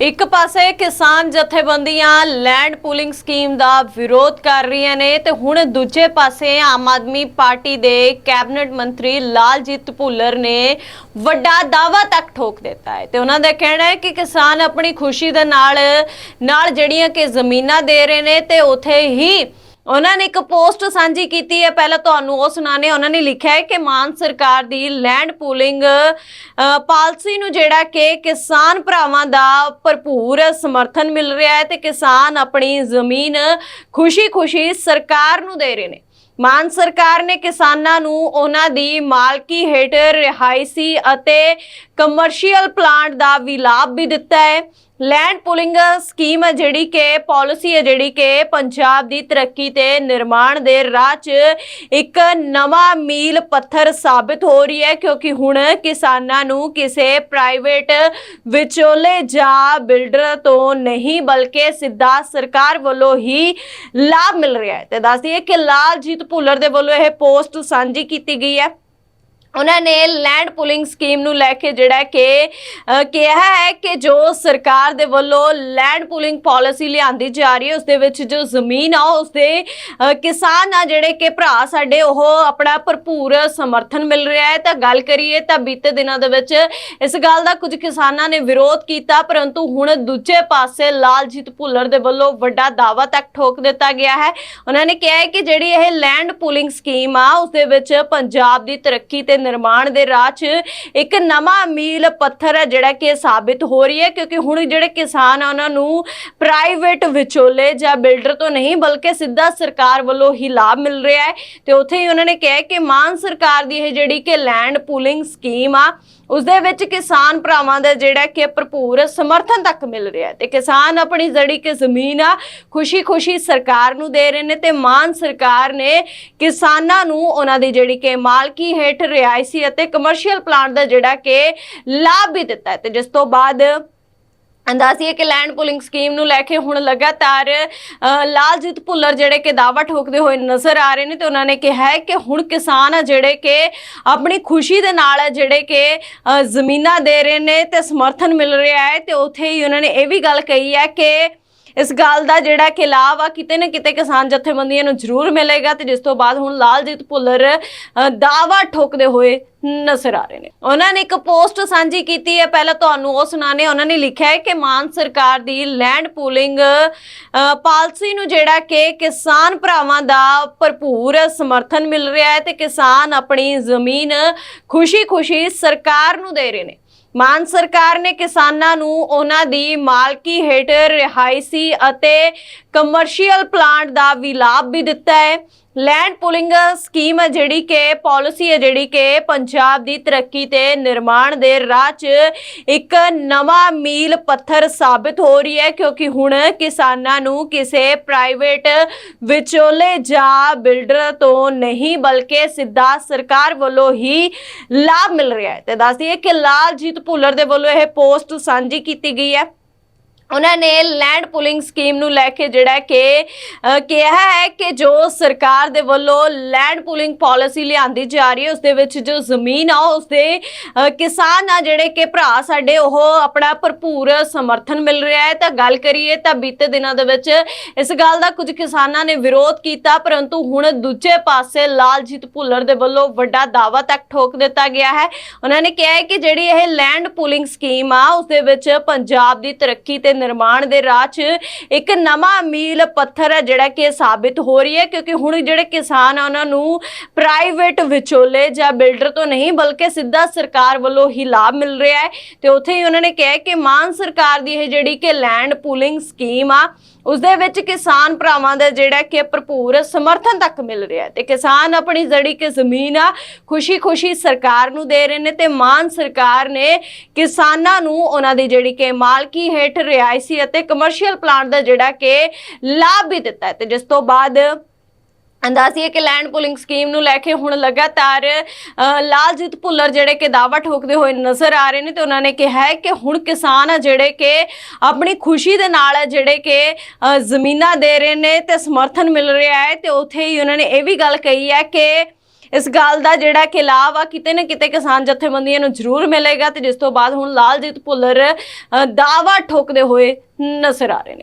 ਇੱਕ ਪਾਸੇ ਕਿਸਾਨ ਜਥੇਬੰਦੀਆਂ ਲੈਂਡ ਪੂਲਿੰਗ ਸਕੀਮ ਦਾ ਵਿਰੋਧ ਕਰ ਰਹੀਆਂ ਨੇ ਤੇ ਹੁਣ ਦੂਜੇ ਪਾਸੇ ਆਮ ਆਦਮੀ ਪਾਰਟੀ ਦੇ ਕੈਬਨਿਟ ਮੰਤਰੀ ਲਾਲਜੀਤ ਭੁੱਲਰ ਨੇ ਵੱਡਾ ਦਾਅਵਾ ਤੱਕ ਠੋਕ ਦਿੱਤਾ ਹੈ। ਤੇ ਉਹਨਾਂ ਦਾ ਕਹਿਣਾ ਹੈ ਕਿ ਕਿਸਾਨ ਆਪਣੀ ਖੁਸ਼ੀ ਦੇ ਨਾਲ ਨਾਲ ਜਿਹੜੀਆਂ ਕਿ ਜ਼ਮੀਨਾਂ ਦੇ ਰਹੇ ਨੇ ਤੇ ਉਥੇ ਹੀ ਉਹਨਾਂ ਨੇ ਇੱਕ ਪੋਸਟ ਸਾਂਝੀ ਕੀਤੀ ਹੈ। ਪਹਿਲਾਂ ਤੁਹਾਨੂੰ ਉਹ ਸੁਣਾਣੇ ਉਹਨਾਂ ਨੇ ਲਿਖਿਆ ਹੈ ਕਿ ਮਾਨ ਸਰਕਾਰ ਦੀ ਲੈਂਡ ਪੂਲਿੰਗ ਪਾਲਿਸੀ ਨੂੰ ਜਿਹੜਾ ਕਿ ਕਿਸਾਨ ਭਰਾਵਾਂ ਦਾ ਭਰਪੂਰ ਸਮਰਥਨ ਮਿਲ ਰਿਹਾ ਹੈ ਤੇ ਕਿਸਾਨ ਆਪਣੀ ਜ਼ਮੀਨ ਖੁਸ਼ੀ-ਖੁਸ਼ੀ ਸਰਕਾਰ ਨੂੰ ਦੇ ਰਹੇ ਨੇ। ਮਾਨ ਸਰਕਾਰ ਨੇ ਕਿਸਾਨਾਂ ਨੂੰ ਉਹਨਾਂ ਦੀ ਮਾਲਕੀ ਹੇਠ ਰਿਹਾਇਸ਼ੀ ਅਤੇ ਕਮਰਸ਼ੀਅਲ ਪਲਾਂਟ ਦਾ ਵੀ ਲਾਭ ਵੀ ਦਿੱਤਾ ਹੈ। ਲੈਂਡ ਪੂਲਿੰਗ ਸਕੀਮ ਹੈ ਜਿਹੜੀ ਕਿ ਪਾਲਿਸੀ ਹੈ ਜਿਹੜੀ ਕਿ ਪੰਜਾਬ ਦੀ ਤਰੱਕੀ ਤੇ ਨਿਰਮਾਣ ਦੇ ਰਾਹ 'ਚ ਇੱਕ ਨਵਾਂ ਮੀਲ ਪੱਥਰ ਸਾਬਿਤ ਹੋ ਰਹੀ ਹੈ, ਕਿਉਂਕਿ ਹੁਣ ਕਿਸਾਨਾਂ ਨੂੰ ਕਿਸੇ ਪ੍ਰਾਈਵੇਟ ਵਿਚੋਲੇ ਜਾਂ ਬਿਲਡਰ ਤੋਂ ਨਹੀਂ, ਬਲਕਿ ਸਿੱਧਾ ਸਰਕਾਰ ਵੱਲੋਂ ਹੀ ਲਾਭ ਮਿਲ ਰਿਹਾ ਹੈ। ਤੇ ਦੱਸ ਦਈਏ ਕਿ ਲਾਲਜੀਤ ਭੁੱਲਰ ਦੇ ਵੱਲੋਂ ਇਹ ਪੋਸਟ ਸਾਂਝੀ ਕੀਤੀ ਗਈ ਹੈ। ਉਹਨਾਂ ਨੇ ਲੈਂਡ ਪੁਲਿੰਗ ਸਕੀਮ ਨੂੰ ਲੈ ਕੇ ਜਿਹੜਾ ਕਿ ਕਿਹਾ ਹੈ ਕਿ ਜੋ ਸਰਕਾਰ ਦੇ ਵੱਲੋਂ ਲੈਂਡ ਪੁਲਿੰਗ ਪਾਲਿਸੀ ਲਿਆਂਦੀ ਜਾ ਰਹੀ ਹੈ, ਉਸ ਦੇ ਵਿੱਚ ਜੋ ਜ਼ਮੀਨ ਆ, ਉਸ ਦੇ ਕਿਸਾਨ ਆ, ਜਿਹੜੇ ਕਿ ਭਰਾ ਸਾਡੇ, ਉਹ ਆਪਣਾ ਭਰਪੂਰ ਸਮਰਥਨ ਮਿਲ ਰਿਹਾ ਹੈ। ਤਾਂ ਗੱਲ ਕਰੀਏ ਤਾਂ ਬੀਤੇ ਦਿਨਾਂ ਦੇ ਵਿੱਚ ਇਸ ਗੱਲ ਦਾ ਕੁਝ ਕਿਸਾਨਾਂ ਨੇ ਵਿਰੋਧ ਕੀਤਾ, ਪਰੰਤੂ ਹੁਣ ਦੂਜੇ ਪਾਸੇ ਲਾਲਜੀਤ ਭੁੱਲਰ ਦੇ ਵੱਲੋਂ ਵੱਡਾ ਦਾਅਵਾ ਤੱਕ ਠੋਕ ਦਿੱਤਾ ਗਿਆ ਹੈ। ਉਹਨਾਂ ਨੇ ਕਿਹਾ ਹੈ ਕਿ ਜਿਹੜੀ ਇਹ ਲੈਂਡ ਪੂਲਿੰਗ ਸਕੀਮ ਆ, ਉਸ ਦੇ ਵਿੱਚ ਪੰਜਾਬ ਦੀ ਤਰੱਕੀ ਤੇ ਨਿਰਮਾਣ ਦੇ ਰਾਹ 'ਚ ਇੱਕ ਨਵਾਂ ਮੀਲ ਪੱਥਰ ਹੈ ਜਿਹੜਾ ਕਿ ਸਾਬਿਤ ਹੋ ਰਹੀ ਹੈ ਕਿਉਂਕਿ ਹੁਣ ਜਿਹੜੇ ਕਿਸਾਨ ਆ, ਉਹਨਾਂ ਨੂੰ ਪ੍ਰਾਈਵੇਟ ਵਿਚੋਲੇ ਜਾਂ ਬਿਲਡਰ ਤੋਂ ਨਹੀਂ, ਬਲਕਿ ਸਿੱਧਾ ਸਰਕਾਰ ਵੱਲੋਂ ਹੀ ਲਾਭ ਮਿਲ ਰਿਹਾ ਹੈ। ਤੇ ਉੱਥੇ ਹੀ ਉਹਨਾਂ ਨੇ ਕਿਹਾ ਕਿ ਮਾਨ ਸਰਕਾਰ ਦੀ ਇਹ ਜਿਹੜੀ ਕਿ ਲੈਂਡ ਪੂਲਿੰਗ ਸਕੀਮ ਆ ਉਸ ਦੇ ਵਿੱਚ ਕਿਸਾਨ ਭਰਾਵਾਂ ਦਾ ਜਿਹੜਾ ਕਿ ਭਰਪੂਰ ਸਮਰਥਨ ਤੱਕ ਮਿਲ ਰਿਹਾ ਤੇ ਕਿਸਾਨ ਆਪਣੀ ਜਿਹੜੀ ਕਿ ਜ਼ਮੀਨ ਆ, ਖੁਸ਼ੀ-ਖੁਸ਼ੀ ਸਰਕਾਰ ਨੂੰ ਦੇ ਰਹੇ ਨੇ ਤੇ ਮਾਨ ਸਰਕਾਰ ਨੇ ਕਿਸਾਨਾਂ ਨੂੰ ਉਹਨਾਂ ਦੀ ਜਿਹੜੀ ਕਿ ਮਾਲਕੀ ਹੇਠ ਰਿਹਾਇਸ਼ੀ ਅਤੇ ਕਮਰਸ਼ੀਅਲ ਪਲਾਂਟ ਦਾ ਜਿਹੜਾ ਕਿ ਲਾਭ ਵੀ ਦਿੱਤਾ ਤੇ ਜਿਸ ਤੋਂ ਬਾਅਦ ਅੰਦਾਜ਼ੀਏ ਕਿ ਲੈਂਡ ਪੂਲਿੰਗ ਸਕੀਮ ਨੂੰ ਲੈ ਕੇ ਹੁਣ ਲਗਾਤਾਰ ਲਾਲਜੀਤ ਭੁੱਲਰ ਜਿਹੜੇ ਕਿ ਦਾਅਵਾ ਠੋਕਦੇ ਹੋਏ ਨਜ਼ਰ ਆ ਰਹੇ ਨੇ ਤੇ ਉਹਨਾਂ ਨੇ ਕਿਹਾ ਹੈ ਕਿ ਹੁਣ ਕਿਸਾਨ ਆ ਜਿਹੜੇ ਕਿ ਆਪਣੀ ਖੁਸ਼ੀ ਦੇ ਨਾਲ ਜਿਹੜੇ ਕਿ ਜ਼ਮੀਨਾਂ ਦੇ ਰਹੇ ਨੇ ਤੇ ਸਮਰਥਨ ਮਿਲ ਰਿਹਾ ਹੈ ਤੇ ਉੱਥੇ ਹੀ ਉਹਨਾਂ ਨੇ ਇਹ ਵੀ ਗੱਲ ਕਹੀ ਹੈ ਕਿ ਇਸ ਗੱਲ ਦਾ ਜਿਹੜਾ ਕਿ ਲਾਭ ਆ ਕਿਤੇ ਨਾ ਕਿਤੇ ਕਿਸਾਨ ਜਥੇਬੰਦੀਆਂ ਨੂੰ ਜ਼ਰੂਰ ਮਿਲੇਗਾ ਤੇ ਜਿਸ ਤੋਂ ਬਾਅਦ ਹੁਣ ਲਾਲਜੀਤ ਭੁੱਲਰ ਅ, ਠੋਕਦੇ ਹੋਏ ਨਜ਼ਰ ਆ ਰਹੇ ਨੇ। ਉਹਨਾਂ ਨੇ ਇੱਕ ਪੋਸਟ ਸਾਂਝੀ ਕੀਤੀ ਹੈ ਪਹਿਲਾਂ ਤੁਹਾਨੂੰ ਉਹ ਸੁਣਾਣੇ ਉਹਨਾਂ ਨੇ ਲਿਖਿਆ ਹੈ ਕਿ ਮਾਨ ਸਰਕਾਰ ਦੀ ਲੈਂਡ ਪੂਲਿੰਗ ਪਾਲਿਸੀ ਨੂੰ ਜਿਹੜਾ ਕਿ ਕਿਸਾਨ ਭਰਾਵਾਂ ਦਾ ਭਰਪੂਰ ਸਮਰਥਨ ਮਿਲ ਰਿਹਾ ਹੈ ਤੇ ਕਿਸਾਨ ਆਪਣੀ ਜ਼ਮੀਨ ਖੁਸ਼ੀ-ਖੁਸ਼ੀ ਸਰਕਾਰ ਨੂੰ ਦੇ ਰਹੇ ਨੇ। ਮਾਨ ਸਰਕਾਰ ਨੇ ਕਿਸਾਨਾਂ ਨੂੰ ਉਹਨਾਂ ਦੀ ਮਾਲਕੀ ਹੇਠ ਰਿਹਾਇਸ਼ੀ ਅਤੇ ਕਮਰਸ਼ੀਅਲ ਪਲਾਂਟ ਦਾ ਵੀ ਲਾਭ ਵੀ ਦਿੱਤਾ ਹੈ। ਲੈਂਡ ਪੂਲਿੰਗ ਸਕੀਮ ਹੈ ਜਿਹੜੀ ਕਿ ਪਾਲਿਸੀ ਹੈ ਜਿਹੜੀ ਕਿ ਪੰਜਾਬ ਦੀ ਤਰੱਕੀ ਤੇ ਨਿਰਮਾਣ ਦੇ ਰਾਹ 'ਚ ਇੱਕ ਨਵਾਂ ਮੀਲ ਪੱਥਰ ਸਾਬਿਤ ਹੋ ਰਹੀ ਹੈ, ਕਿਉਂਕਿ ਹੁਣ ਕਿਸਾਨਾਂ ਨੂੰ ਕਿਸੇ ਪ੍ਰਾਈਵੇਟ ਵਿਚੋਲੇ ਜਾਂ ਬਿਲਡਰ ਤੋਂ ਨਹੀਂ, ਬਲਕਿ ਸਿੱਧਾ ਸਰਕਾਰ ਵੱਲੋਂ ਹੀ ਲਾਭ ਮਿਲ ਰਿਹਾ ਹੈ। ਤੇ ਦੱਸ ਦਈਏ ਕਿ ਲਾਲਜੀਤ ਭੁੱਲਰ ਦੇ ਵੱਲੋਂ ਇਹ ਪੋਸਟ ਸਾਂਝੀ ਕੀਤੀ ਗਈ ਹੈ। ਉਹਨਾਂ ਨੇ ਲੈਂਡ ਪੂਲਿੰਗ ਸਕੀਮ ਨੂੰ ਲੈ ਕੇ ਜਿਹੜਾ ਕਿ ਕਿਹਾ ਹੈ ਕਿ ਜੋ ਸਰਕਾਰ ਦੇ ਵੱਲੋਂ ਲੈਂਡ ਪੁਲਿੰਗ ਪਾਲਿਸੀ ਲਿਆਂਦੀ ਜਾ ਰਹੀ ਹੈ ਉਸ ਦੇ ਵਿੱਚ ਜੋ ਜ਼ਮੀਨ ਆ ਉਸ ਦੇ ਕਿਸਾਨ ਆ ਜਿਹੜੇ ਕਿ ਭਰਾ ਸਾਡੇ, ਉਹ ਆਪਣਾ ਭਰਪੂਰ ਸਮਰਥਨ ਮਿਲ ਰਿਹਾ ਹੈ। ਤਾਂ ਗੱਲ ਕਰੀਏ ਤਾਂ ਬੀਤੇ ਦਿਨਾਂ ਦੇ ਵਿੱਚ ਇਸ ਗੱਲ ਦਾ ਕੁਝ ਕਿਸਾਨਾਂ ਨੇ ਵਿਰੋਧ ਕੀਤਾ, ਪਰੰਤੂ ਹੁਣ ਦੂਜੇ ਪਾਸੇ ਲਾਲਜੀਤ ਭੁੱਲਰ ਦੇ ਵੱਲੋਂ ਵੱਡਾ ਦਾਅਵਾ ਤੱਕ ਠੋਕ ਦਿੱਤਾ ਗਿਆ ਹੈ। ਉਹਨਾਂ ਨੇ ਕਿਹਾ ਹੈ ਕਿ ਜਿਹੜੀ ਇਹ ਲੈਂਡ ਪੂਲਿੰਗ ਸਕੀਮ ਆ ਉਸ ਦੇ ਵਿੱਚ ਪੰਜਾਬ ਦੀ ਤਰੱਕੀ ਤੇ ਨਿਰਮਾਣ ਦੇ ਰਾਹ 'ਚ ਇੱਕ ਨਵਾਂ ਮੀਲ ਪੱਥਰ ਹੈ ਜਿਹੜਾ ਕਿ ਸਾਬਿਤ ਹੋ ਰਹੀ ਹੈ, ਕਿਉਂਕਿ ਹੁਣ ਜਿਹੜੇ ਕਿਸਾਨ ਆ ਉਹਨਾਂ ਨੂੰ ਪ੍ਰਾਈਵੇਟ ਵਿਚੋਲੇ ਜਾਂ ਬਿਲਡਰ ਤੋਂ ਨਹੀਂ, ਬਲਕਿ ਸਿੱਧਾ ਸਰਕਾਰ ਵੱਲੋਂ ਹੀ ਲਾਭ ਮਿਲ ਰਿਹਾ ਹੈ। ਤੇ ਉੱਥੇ ਹੀ ਉਹਨਾਂ ਨੇ ਕਿਹਾ ਕਿ ਮਾਨ ਸਰਕਾਰ ਦੀ ਇਹ ਜਿਹੜੀ ਕਿ ਲੈਂਡ ਪੂਲਿੰਗ ਸਕੀਮ ਆ ਉਸ ਦੇ ਵਿੱਚ ਕਿਸਾਨ ਭਰਾਵਾਂ ਦਾ ਜਿਹੜਾ ਕਿ ਭਰਪੂਰ ਸਮਰਥਨ ਤੱਕ ਮਿਲ ਰਿਹਾ ਤੇ ਕਿਸਾਨ ਆਪਣੀ ਜਿਹੜੀ ਕਿ ਜ਼ਮੀਨ ਆ, ਖੁਸ਼ੀ-ਖੁਸ਼ੀ ਸਰਕਾਰ ਨੂੰ ਦੇ ਰਹੇ ਨੇ ਤੇ ਮਾਨ ਸਰਕਾਰ ਨੇ ਕਿਸਾਨਾਂ ਨੂੰ ਉਹਨਾਂ ਦੀ ਜਿਹੜੀ ਕਿ ਮਾਲਕੀ ਹੇਠ ਰਿਹਾਇਸ਼ੀ ਅਤੇ ਕਮਰਸ਼ੀਅਲ ਪਲਾਂਟ ਦਾ ਜਿਹੜਾ ਕਿ ਲਾਭ ਵੀ ਦਿੱਤਾ ਤੇ ਜਿਸ ਤੋਂ ਬਾਅਦ ਅੰਦਾਜ਼ੀਏ ਕਿ ਲੈਂਡ ਪੂਲਿੰਗ ਸਕੀਮ ਨੂੰ ਲੈ ਕੇ ਹੁਣ ਲਗਾਤਾਰ ਲਾਲਜੀਤ ਭੁੱਲਰ ਜਿਹੜੇ ਕਿ ਦਾਅਵਾ ਠੋਕਦੇ ਹੋਏ ਨਜ਼ਰ ਆ ਰਹੇ ਨੇ ਤੇ ਉਹਨਾਂ ਨੇ ਕਿਹਾ ਹੈ ਕਿ ਹੁਣ ਕਿਸਾਨ ਆ ਜਿਹੜੇ ਕਿ ਆਪਣੀ ਖੁਸ਼ੀ ਦੇ ਨਾਲ ਜਿਹੜੇ ਕਿ ਜ਼ਮੀਨਾਂ ਦੇ ਰਹੇ ਨੇ ਤੇ ਸਮਰਥਨ ਮਿਲ ਰਿਹਾ ਹੈ ਤੇ ਉੱਥੇ ਹੀ ਉਹਨਾਂ ਨੇ ਇਹ ਵੀ ਗੱਲ ਕਹੀ ਹੈ ਕਿ ਇਸ ਗੱਲ ਦਾ ਜਿਹੜਾ ਖਿਲਾਫ਼ ਆ ਕਿਤੇ ਨਾ ਕਿਤੇ ਕਿਸਾਨ ਜਥੇਬੰਦੀਆਂ ਨੂੰ ਜ਼ਰੂਰ ਮਿਲੇਗਾ ਤੇ ਜਿਸ ਤੋਂ ਬਾਅਦ ਹੁਣ ਲਾਲਜੀਤ ਭੁੱਲਰ ਅ, ਦਾਅਵਾ ਠੋਕਦੇ ਹੋਏ ਨਜ਼ਰ ਆ ਰਹੇ ਨੇ।